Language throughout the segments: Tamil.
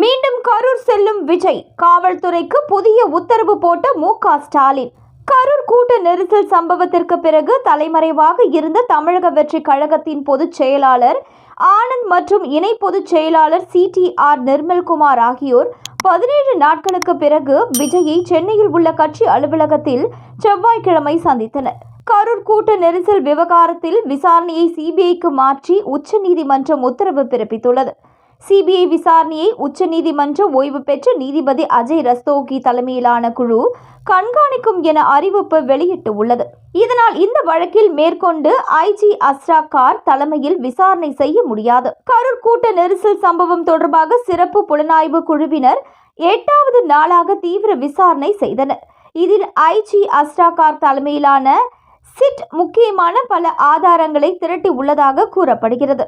மீண்டும் கரூர் செல்லும் விஜய். காவல்துறைக்கு புதிய உத்தரவு போட்ட மு க. ஸ்டாலின். கரூர் கூட்ட நெரிசல் சம்பவத்திற்கு பிறகு தலைமறைவாக இருந்த தமிழக வெற்றி கழகத்தின் பொதுச் செயலாளர் ஆனந்த் மற்றும் இணை பொதுச் செயலாளர் சிடிஆர் நிர்மல்குமார் ஆகியோர் பதினேழு நாட்களுக்கு பிறகு விஜயை சென்னையில் உள்ள கட்சி அலுவலகத்தில் செவ்வாய்க்கிழமை சந்தித்தனர். கரூர் கூட்ட நெரிசல் விவகாரத்தில் விசாரணையை சிபிஐக்கு மாற்றி உச்சநீதிமன்றம் உத்தரவு பிறப்பித்துள்ளது. சிபிஐ விசாரணையை உச்சநீதிமன்ற ஓய்வு பெற்ற நீதிபதி அஜய் ரஸ்தோகி தலைமையிலான குழு கண்காணிக்கும் என அறிவிப்பு வெளியிட்டு உள்ளது இதனால் இந்த வழக்கில் மேற்கொண்டு ஐஜி அஸ்ரா கார் தலைமையில் விசாரணை செய்ய முடியாது. கரூர் கூட்ட நெரிசல் சம்பவம் தொடர்பாக சிறப்பு புலனாய்வு குழுவினர் எட்டாவது நாளாக தீவிர விசாரணை செய்தனர். இதில் ஐஜி அஸ்ரா கார் தலைமையிலான சிட் முக்கியமான பல ஆதாரங்களை திரட்டி உள்ளதாக கூறப்படுகிறது.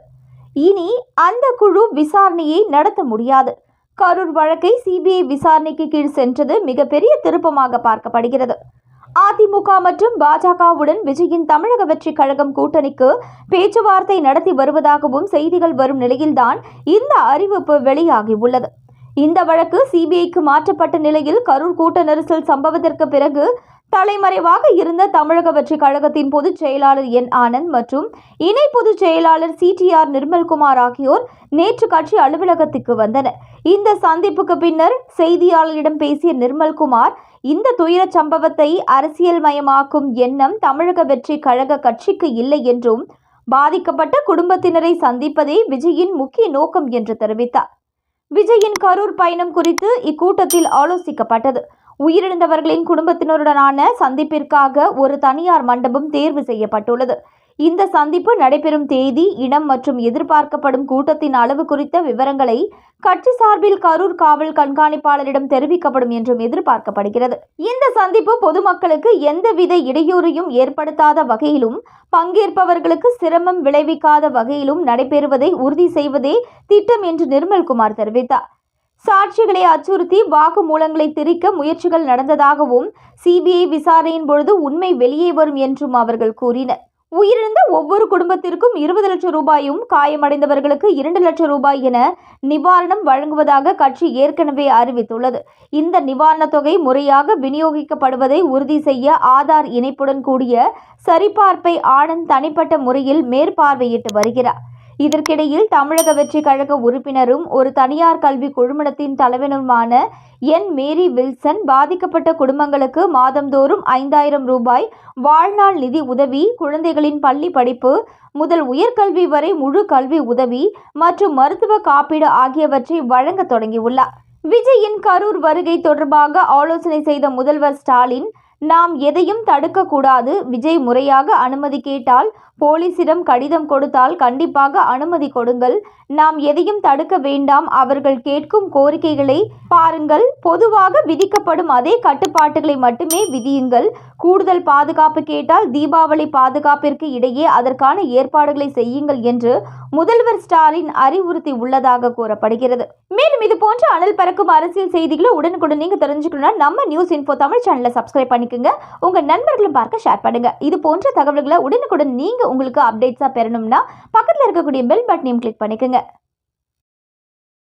இனி அந்த குழு விசாரணையை நடத்த முடியாது. கரூர் வழக்கை சிபிஐ விசாரணைக்கு கீழ் சென்றது மிகப்பெரிய திருப்பமாக பார்க்கப்படுகிறது. அதிமுக மற்றும் பாஜகவுடன் விஜயின் தமிழக வெற்றி கழகம் கூட்டணிக்கு பேச்சுவார்த்தை நடத்தி வருவதாகவும் செய்திகள் வரும் நிலையில்தான் இந்த அறிவிப்பு வெளியாகியுள்ளது. இந்த வழக்கு சிபிஐக்கு மாற்றப்பட்ட நிலையில் கரூர் கூட்ட நெரிசல் சம்பவத்திற்கு பிறகு தலைமறைவாக இருந்த தமிழக வெற்றி கழகத்தின் பொதுச் செயலாளர் என் ஆனந்த் மற்றும் இணை பொதுச் செயலாளர் சிடிஆர் நிர்மல்குமார் ஆகியோர் நேற்று கட்சி அலுவலகத்துக்கு வந்தனர். இந்த சந்திப்புக்கு பின்னர் செய்தியாளர்களிடம் பேசிய நிர்மல்குமார் இந்த துயரச் சம்பவத்தை அரசியல்மயமாக்கும் எண்ணம் தமிழக வெற்றி கழக கட்சிக்கு இல்லை என்றும் பாதிக்கப்பட்ட குடும்பத்தினரை சந்திப்பதே விஜயின் முக்கிய நோக்கம் என்று தெரிவித்தார். விஜயின் கரூர் பயணம் குறித்து இக்கூட்டத்தில் ஆலோசிக்கப்பட்டது. உயிரிழந்தவர்களின் குடும்பத்தினருடனான சந்திப்பிற்காக ஒரு தனியார் மண்டபம் தேர்வு செய்யப்பட்டுள்ளது. இந்த சந்திப்பு நடைபெறும் தேதி இடம் மற்றும் எதிர்பார்க்கப்படும் கூட்டத்தின் அளவு குறித்த விவரங்களை கட்சி சார்பில் கரூர் காவல் கண்காணிப்பாளரிடம் தெரிவிக்கப்படும் என்றும் எதிர்பார்க்கப்படுகிறது. இந்த சந்திப்பு பொதுமக்களுக்கு எந்தவித இடையூறையும் ஏற்படுத்தாத வகையிலும் பங்கேற்பவர்களுக்கு சிரமம் விளைவிக்காத வகையிலும் நடைபெறுவதை உறுதி செய்வதே திட்டம் என்று நிர்மல்குமார் தெரிவித்தார். சாட்சிகளை அச்சுறுத்தி வாக்குமூலங்களை திரிக்க முயற்சிகள் நடந்ததாகவும் சிபிஐ விசாரணையின் பொழுது உண்மை வெளியே வரும் என்றும் அவர்கள் கூறினர். உயிரிழந்த ஒவ்வொரு குடும்பத்திற்கும் இருபது லட்சம் ரூபாயும் காயமடைந்தவர்களுக்கு இரண்டு லட்சம் ரூபாய் என நிவாரணம் வழங்குவதாக கட்சி ஏற்கனவே அறிவித்துள்ளது. இந்த நிவாரணத் தொகை முறையாக விநியோகிக்கப்படுவதை உறுதி செய்ய ஆதார் இணைப்புடன் கூடிய சரிபார்ப்பை ஆனந்த் தனிப்பட்ட முறையில் மேற்பார்வையிட்டு வருகிறார். இதற்கிடையில் தமிழக வெற்றி கழக உறுப்பினரும் ஒரு தனியார் கல்வி குழுமணத்தின் தலைவனுமான என் மேரி வில்சன் பாதிக்கப்பட்ட குடும்பங்களுக்கு மாதந்தோறும் ஐந்தாயிரம் ரூபாய் வாழ்நாள் நிதி உதவி குழந்தைகளின் பள்ளி படிப்பு முதல் உயர்கல்வி வரை முழு கல்வி உதவி மற்றும் மருத்துவ காப்பீடு ஆகியவற்றை வழங்க தொடங்கியுள்ளார். விஜயின் கரூர் வருகை தொடர்பாக ஆலோசனை செய்த முதல்வர் ஸ்டாலின் நாம் எதையும் தடுக்கக்கூடாது. விஜய் முறையாக அனுமதி கேட்டால் போலீசிடம் கடிதம் கொடுத்தால் கண்டிப்பாக அனுமதி கொடுங்கள். நாம் எதையும் தடுக்க வேண்டாம். அவர்கள் கேட்கும் கோரிக்கைகளை பாருங்கள். பொதுவாக விதிக்கப்படும் அதே கட்டுப்பாட்டுகளை மட்டுமே விதியுங்கள். கூடுதல் பாதுகாப்பு கேட்டால் தீபாவளி பாதுகாப்பிற்கு இடையே அதற்கான ஏற்பாடுகளை செய்யுங்கள் என்று முதல்வர் ஸ்டாலின் அறிவுறுத்தி உள்ளதாக கூறப்படுகிறது. மேலும் இது போன்ற அனல் பறக்கும் அரசியல் செய்திகளை உடனுக்குடன் நீங்க தெரிஞ்சுக்கணும்னா நம்ம நியூஸ் இன்ஃபோ தமிழ் சேனலை சப்ஸ்கிரைப் பண்ணிக்கோங்க உங்க நண்பர்களும் பார்க்க ஷேர் பண்ணுங்க. இது போன்ற தகவல்களை உடனுக்குடன் நீங்க உங்களுக்கு அப்டேட்ஸா பெறணும்னா பக்கத்தில் இருக்கக்கூடிய பெல் பட்டனையும் கிளிக் பண்ணிக்கோங்க.